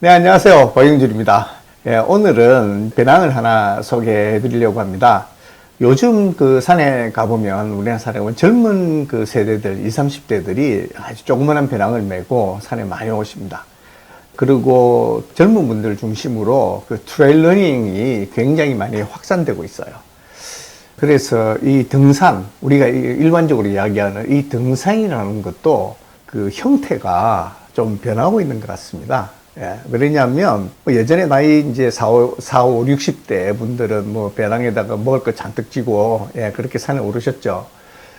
네, 안녕하세요. 박영준입니다. 예, 오늘은 배낭을 하나 소개해 드리려고 합니다. 요즘 그 산에 가보면 우리나라 산에 오면 젊은 그 세대들, 20, 30대들이 아주 조그만한 배낭을 메고 산에 많이 오십니다. 그리고 젊은 분들 중심으로 그 트레일 러닝이 굉장히 많이 확산되고 있어요. 그래서 이 등산, 우리가 이- 일반적으로 이야기하는 이 등산이라는 것도 그 형태가 좀 변하고 있는 것 같습니다. 예, 왜냐하면 뭐 예전에 나이 이제 4, 5, 4, 5, 60대 분들은 뭐 배낭에다가 먹을 거 잔뜩 쥐고 예, 그렇게 산에 오르셨죠.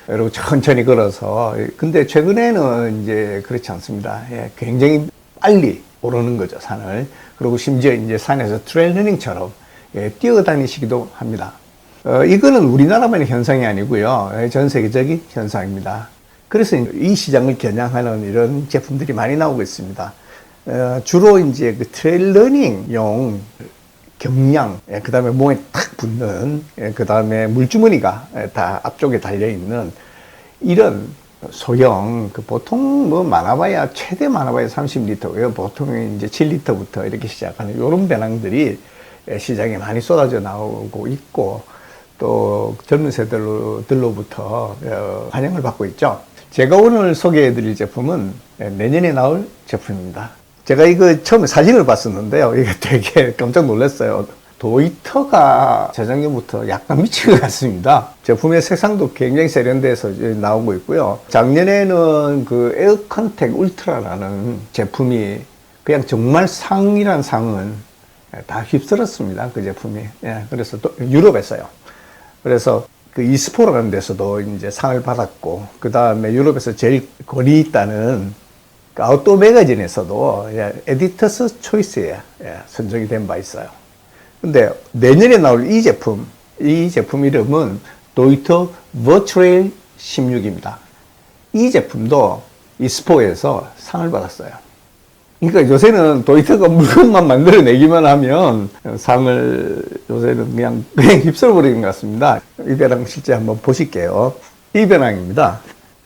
그리고 천천히 걸어서. 근데 최근에는 이제 그렇지 않습니다. 예, 굉장히 빨리 오르는 거죠, 산을. 그리고 심지어 이제 산에서 트레일러닝처럼 예, 뛰어다니시기도 합니다. 어, 이거는 우리나라만의 현상이 아니고요. 예, 전 세계적인 현상입니다. 그래서 이 시장을 겨냥하는 이런 제품들이 많이 나오고 있습니다. 어, 주로 이제 그 트레일 러닝용 경량, 그 다음에 몸에 탁 붙는, 그 다음에 물주머니가 예, 다 앞쪽에 달려있는 이런 소형, 그 보통 뭐 많아봐야, 최대 많아봐야 30리터고요. 보통 이제 7리터부터 이렇게 시작하는 이런 배낭들이 예, 시장에 많이 쏟아져 나오고 있고, 또 젊은 세대들로부터 어, 환영을 받고 있죠. 제가 오늘 소개해 드릴 제품은 예, 내년에 나올 제품입니다. 제가 이거 처음에 사진을 봤었는데요. 이게 되게 깜짝 놀랐어요. 도이터가 재작년부터 약간 미친 것 같습니다. 제품의 색상도 굉장히 세련돼서 이제 나오고 있고요. 작년에는 그 에어 컨택 울트라라는 제품이 그냥 정말 상이란 상은 다 휩쓸었습니다. 그 제품이. 예, 그래서 또 유럽에서요. 그래서 그 이스포라는 데서도 이제 상을 받았고, 그 다음에 유럽에서 제일 권위 있다는 그 아웃도어 매거진에서도 예, 에디터스 초이스에 예, 선정이 된 바 있어요. 근데 내년에 나올 이 제품, 이 제품 이름은 도이터 버트레일 16입니다. 이 제품도 이스포에서 상을 받았어요. 그러니까 요새는 도이터가 물건만 만들어내기만 하면 상을 요새는 그냥, 그냥 휩쓸어버리는 것 같습니다. 이 배낭 실제 한번 보실게요. 이 배낭입니다.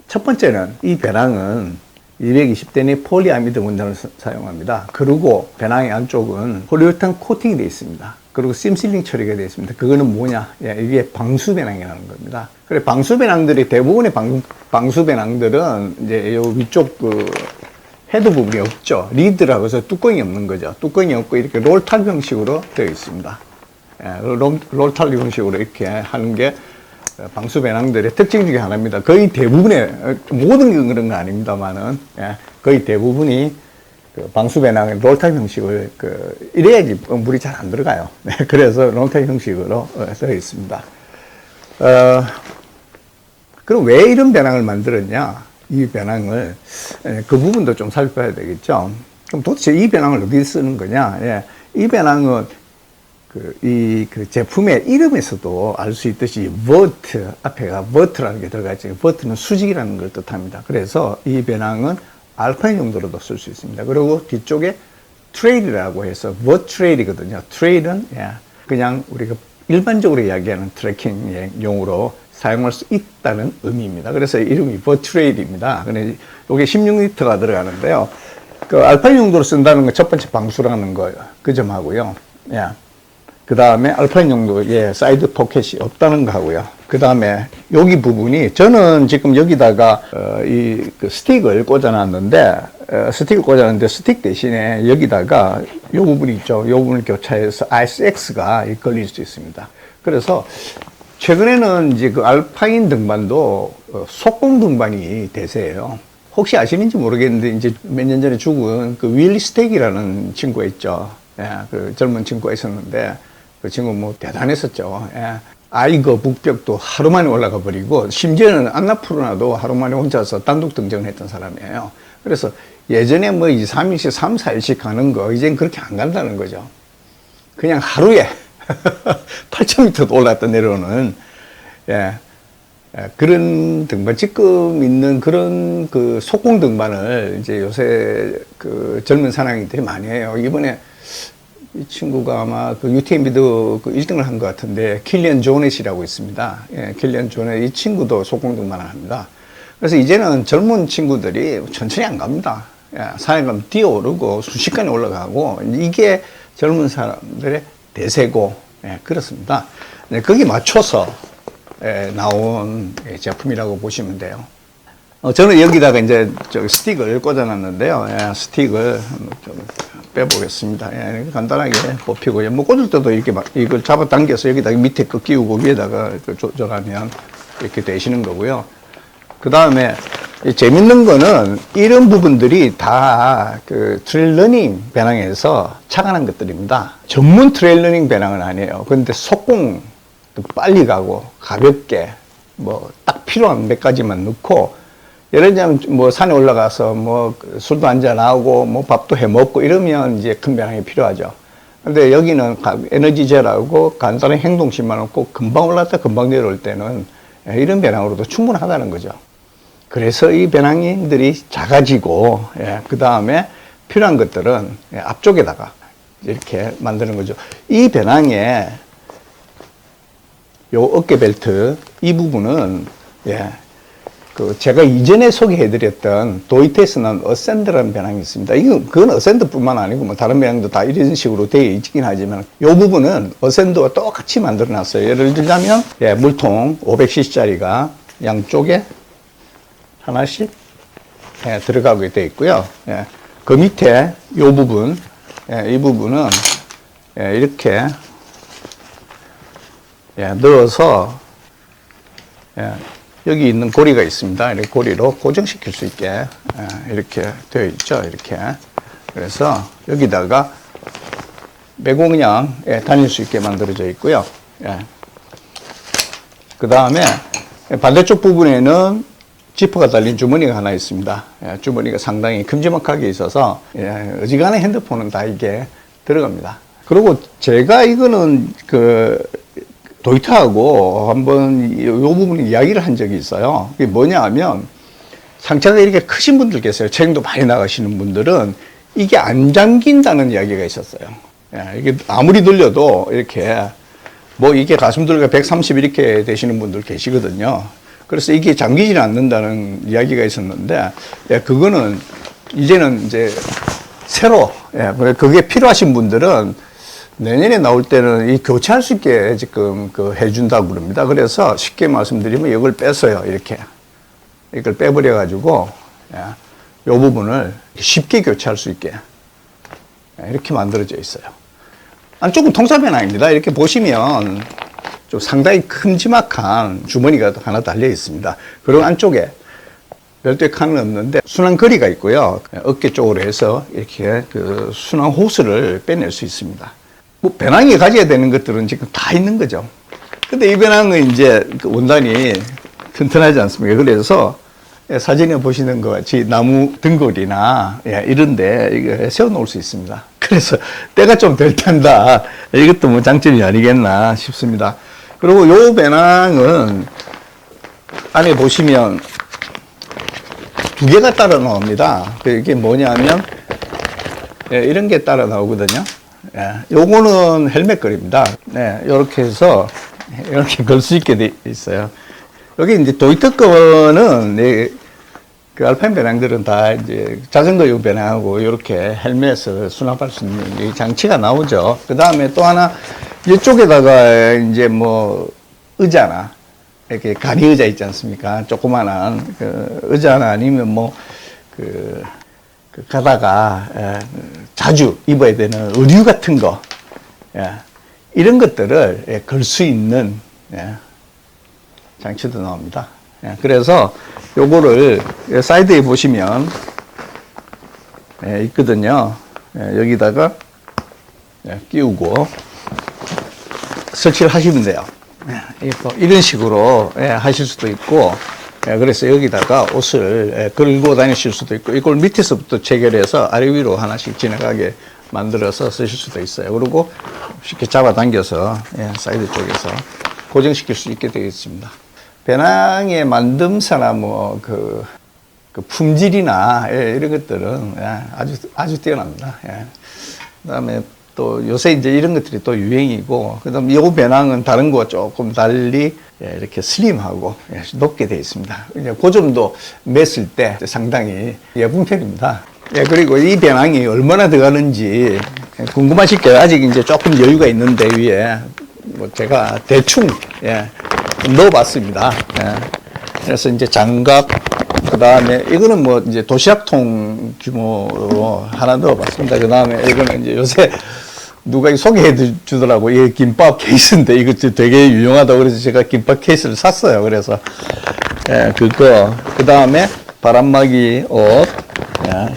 첫 번째는 이 배낭은 220대니 폴리아미드 원단을 사- 사용합니다. 그리고 배낭의 안쪽은 폴리우레탄 코팅이 되어 있습니다. 그리고 심실링 처리가 되어 있습니다. 그거는 뭐냐? 예, 이게 방수 배낭이라는 겁니다. 그래 방수 배낭들이 대부분의 방, 방수 배낭들은 이제 요 위쪽 그 헤드 부분이 없죠. 리드라고 해서 뚜껑이 없는 거죠. 뚜껑이 없고 이렇게 롤탈 형식으로 되어 있습니다. 예, 롤, 롤탈 형식으로 이렇게 하는 게 방수 배낭들의 특징 중에 하나입니다. 거의 대부분의, 어, 모든 게 그런 건 아닙니다만은, 예, 거의 대부분이 그 방수 배낭의 롤탈 형식을, 그, 이래야지 물이 잘 안 들어가요. 네, 그래서 롤탈 형식으로 어, 되어 있습니다. 어, 그럼 왜 이런 배낭을 만들었냐? 이 배낭을, 예, 그 부분도 좀 살펴봐야 되겠죠. 그럼 도대체 이 배낭을 어디 쓰는 거냐? 예, 이 배낭은 그, 이, 그 제품의 이름에서도 알 수 있듯이 버트, 앞에가 버트라는 게 들어가 있죠. 버트는 수직이라는 걸 뜻합니다. 그래서 이 배낭은 알파인 용도로도 쓸 수 있습니다. 그리고 뒤쪽에 트레일이라고 해서 버트레일이거든요. 트레일은 예, 그냥 우리가 일반적으로 이야기하는 트레킹 용으로 사용할 수 있다는 의미입니다. 그래서 이름이 버트레일입니다. 근데 이게 16리터가 들어가는데요. 그 알파인 용도로 쓴다는 건 첫 번째 방수라는 거, 그 점하고요. 예. 그 다음에 알파인 용도의 사이드 포켓이 없다는 거 하고요. 그 다음에 여기 부분이 저는 지금 여기다가 어, 이그 스틱을 꽂아놨는데 어, 스틱을 꽂아놨는데 스틱 대신에 여기다가 이 부분이 있죠. 이 부분을 교차해서 ISX가 걸릴 수 있습니다. 그래서 최근에는 이제 그 알파인 등반도 어, 속공 등반이 대세예요. 혹시 아시는지 모르겠는데 이제 몇 년 전에 죽은 그 윌리 스택이라는 친구가 있죠. 예, 그 젊은 친구가 있었는데 그 친구 뭐 대단했었죠. 예. 아이거 북벽도 하루 만에 올라가 버리고 심지어는 안나푸르나도 하루 만에 혼자서 단독 등정을 했던 사람이에요. 그래서 예전에 뭐 2, 3일씩, 3, 4일씩 가는 거 이젠 그렇게 안 간다는 거죠. 그냥 하루에 8,000m도 올랐다 내려오는 예. 예, 그런 등반, 지금 있는 그런 그 속공 등반을 이제 요새 그 젊은 사나이들이 많이 해요. 이번에 이 친구가 아마 그 UTMB도 그 1등을 한 것 같은데, 킬리언 조넷이라고 있습니다. 예, 킬리언 조넷. 이 친구도 속공 등반을 합니다. 그래서 이제는 젊은 친구들이 천천히 안 갑니다. 예, 산에 가면 뛰어오르고 순식간에 올라가고 이게 젊은 사람들의 대세고 예, 그렇습니다. 네, 거기 맞춰서 예, 나온 예, 제품이라고 보시면 돼요. 어, 저는 여기다가 이제 저 스틱을 꽂아놨는데요. 예, 스틱을 좀 빼보겠습니다. 예, 간단하게 뽑히고요. 뭐 꽂을 때도 이렇게 막 이걸 잡아당겨서 여기다 밑에 거 끼우고 위에다가 그 조절하면 이렇게 되시는 거고요. 그 다음에 재밌는 거는 이런 부분들이 다 그 트레일 러닝 배낭에서 착안한 것들입니다. 전문 트레일 러닝 배낭은 아니에요. 근데 속공 빨리 가고 가볍게 뭐 딱 필요한 몇 가지만 넣고 예를 들자면 뭐 산에 올라가서 뭐 술도 한잔 하고 뭐 밥도 해 먹고 이러면 이제 큰 배낭이 필요하죠. 근데 여기는 가- 에너지젤하고 간단한 행동신만 없고 금방 올랐다 금방 내려올 때는 이런 배낭으로도 충분하다는 거죠. 그래서 이 배낭들이 작아지고 예, 그 다음에 필요한 것들은 예, 앞쪽에다가 이렇게 만드는 거죠. 이 배낭에 요 어깨 벨트 이 부분은 예, 그 제가 이전에 소개해드렸던 나온 어센드라는 배낭이 있습니다. 이건 그건 어센드뿐만 아니고 뭐 다른 배낭도 다 이런 식으로 되어 있긴 하지만 이 부분은 어센드와 똑같이 만들어놨어요. 예를 들자면 예, 물통 500cc짜리가 양쪽에 하나씩 예, 들어가게 되어 있고요. 예, 그 밑에 이 부분, 예, 이 부분은 예, 이렇게 예, 넣어서 예, 여기 있는 고리가 있습니다. 이렇게 고리로 고정시킬 수 있게 예, 이렇게 되어 있죠. 이렇게 그래서 여기다가 예, 다닐 수 있게 만들어져 있고요. 예. 그 다음에 반대쪽 부분에는 지퍼가 달린 주머니가 하나 있습니다. 예, 주머니가 상당히 큼지막하게 있어서 예, 어지간한 핸드폰은 다 이게 들어갑니다. 그리고 제가 이거는 그 도이타하고 한번 이, 요 부분 이야기를 한 적이 있어요. 그게 뭐냐 하면 상체가 이렇게 크신 분들 계세요. 체형도 많이 나가시는 분들은 이게 안 잠긴다는 이야기가 있었어요. 예, 이게 아무리 늘려도 이렇게 뭐 이게 가슴들과 130 이렇게 되시는 분들 계시거든요. 그래서 이게 잠기지는 않는다는 이야기가 있었는데, 예, 그거는 이제는 이제 새로, 예, 그게 필요하신 분들은 내년에 나올 때는 이 교체할 수 있게 지금 그 해준다고 그럽니다. 그래서 쉽게 말씀드리면 이걸 뺐어요. 이렇게. 이걸 빼버려가지고, 예, 요 부분을 쉽게 교체할 수 있게 예, 이렇게 만들어져 있어요. 안쪽은 통사배낭입니다. 이렇게 보시면 좀 상당히 큼지막한 주머니가 하나 달려 있습니다. 그리고 안쪽에 별도의 칸은 없는데 순환 거리가 있고요. 어깨 쪽으로 해서 이렇게 그 순환 호스를 빼낼 수 있습니다. 뭐 배낭이 가져야 되는 것들은 지금 다 있는 거죠. 근데 이 배낭은 이제 그 원단이 튼튼하지 않습니까? 그래서 예, 사진에 보시는 것 같이 나무 등골이나 예, 이런데 이거 세워 놓을 수 있습니다. 그래서 때가 좀덜 탄다. 이것도 뭐 장점이 아니겠나 싶습니다. 그리고 요 배낭은 안에 보시면 두 개가 따라 나옵니다. 그 이게 뭐냐면 예, 이런 게 따라 나오거든요. 예, 요거는 헬멧 걸입니다. 네, 이렇게 해서 이렇게 걸 수 있게 돼 있어요. 여기 이제 도이터 거는 네, 그 알파인 배낭들은 다 이제 자전거용 배낭하고 이렇게 헬멧을 수납할 수 있는 이 장치가 나오죠. 그 다음에 또 하나 이쪽에다가 이제 뭐 의자나 이렇게 간이 의자 있지 않습니까? 조그만한 그 의자나 아니면 뭐그 그 가다가 에, 자주 입어야 되는 의류 같은 거 예, 이런 것들을 예, 걸수 있는 예, 장치도 나옵니다. 예, 그래서 요거를 예, 사이드에 보시면 예, 있거든요. 예, 여기다가 예, 끼우고 설치를 하시면 돼요. 예, 이거 이런 식으로 예, 하실 수도 있고 예, 그래서 여기다가 옷을 예, 걸고 다니실 수도 있고 이걸 밑에서부터 체결해서 아래 위로 하나씩 지나가게 만들어서 쓰실 수도 있어요. 그리고 쉽게 잡아당겨서 예, 사이드 쪽에서 고정시킬 수 있게 되어 있습니다. 배낭의 만듦새나 뭐그 그 품질이나 예, 이런 것들은 예, 아주 아주 뛰어납니다. 예. 그다음에 또 요새 이제 이런 것들이 또 유행이고 그다음 요 배낭은 다른 거와 조금 달리 예, 이렇게 슬림하고 예, 높게 되어 있습니다. 이제 그 점도 맸을 때 상당히 예쁜 편입니다. 예, 그리고 이 배낭이 얼마나 들어가는지 궁금하실 거예요. 아직 이제 조금 여유가 있는데 위에 뭐 제가 대충 예, 좀 넣어봤습니다. 예. 그래서 이제 장갑 그 다음에 이거는 뭐 이제 도시락통 규모로 하나 넣어봤습니다. 그 다음에 이거는 이제 요새 누가 이 소개해 주- 주더라고. 이게 김밥 케이스인데 이거 되게 유용하다고 그래서 제가 김밥 케이스를 샀어요. 그래서 예, 그거 그 다음에 바람막이 옷. 예.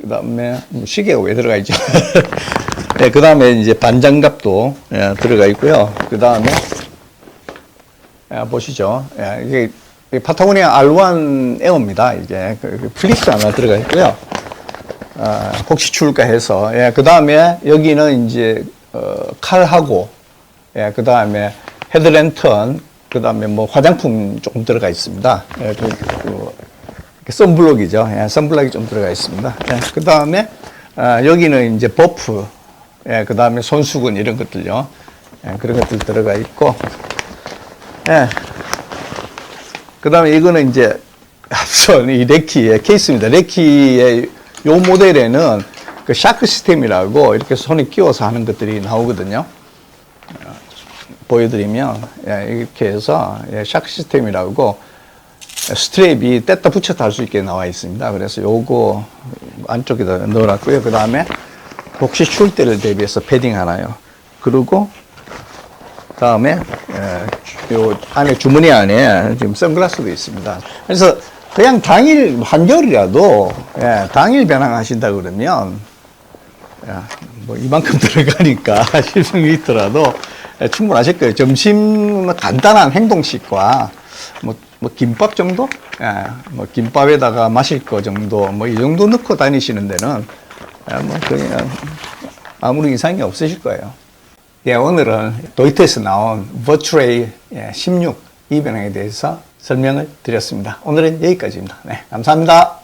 그 다음에 시계가 왜 들어가 있죠? 네, 그 다음에 이제 반장갑도 예, 들어가 있고요. 그 다음에 보시죠. 예, 이게 이 파타고니아 R1 에어입니다. 이게 그- 그 플리스 하나 들어가 있고요. 아, 혹시 추울까 해서 예, 그 다음에 여기는 이제 어, 칼하고 예, 그 다음에 헤드랜턴 그 다음에 뭐 화장품 조금 들어가 있습니다. 예, 그, 그, 선블록이죠. 예, 선블록이 좀 들어가 있습니다. 예, 그 다음에 아, 여기는 이제 버프, 예, 그 다음에 손수건 이런 것들요. 예, 그런 것들 들어가 있고, 예. 그 다음에 이거는 이제 앞선 이 레키의 케이스입니다. 레키의 요 모델에는 그 샤크 시스템이라고 이렇게 손에 끼워서 하는 것들이 나오거든요. 어, 보여드리면 예, 이렇게 해서 예, 샤크 시스템이라고 스트랩이 뗐다 붙였다 할 수 있게 나와 있습니다. 그래서 요거 안쪽에다 넣어놨고요. 그 다음에 혹시 추울 때를 대비해서 패딩 하나요. 그리고 다음에 에, 요 안에 주머니 안에 지금 선글라스도 있습니다. 그래서 그냥 당일 한겨울이라도 예, 당일 배낭하신다 그러면 야, 뭐 이만큼 들어가니까 10ml라도 충분하실 거예요. 점심 간단한 행동식과 뭐, 뭐 김밥 정도? 예, 뭐 김밥에다가 마실 거 정도 뭐 이 정도 넣고 다니시는 데는 예, 뭐 그냥 아무런 이상이 없으실 거예요. 예, 오늘은 도이트에서 나온 버추레이 16 이 변형에 대해서 설명을 드렸습니다. 오늘은 여기까지입니다. 네, 감사합니다.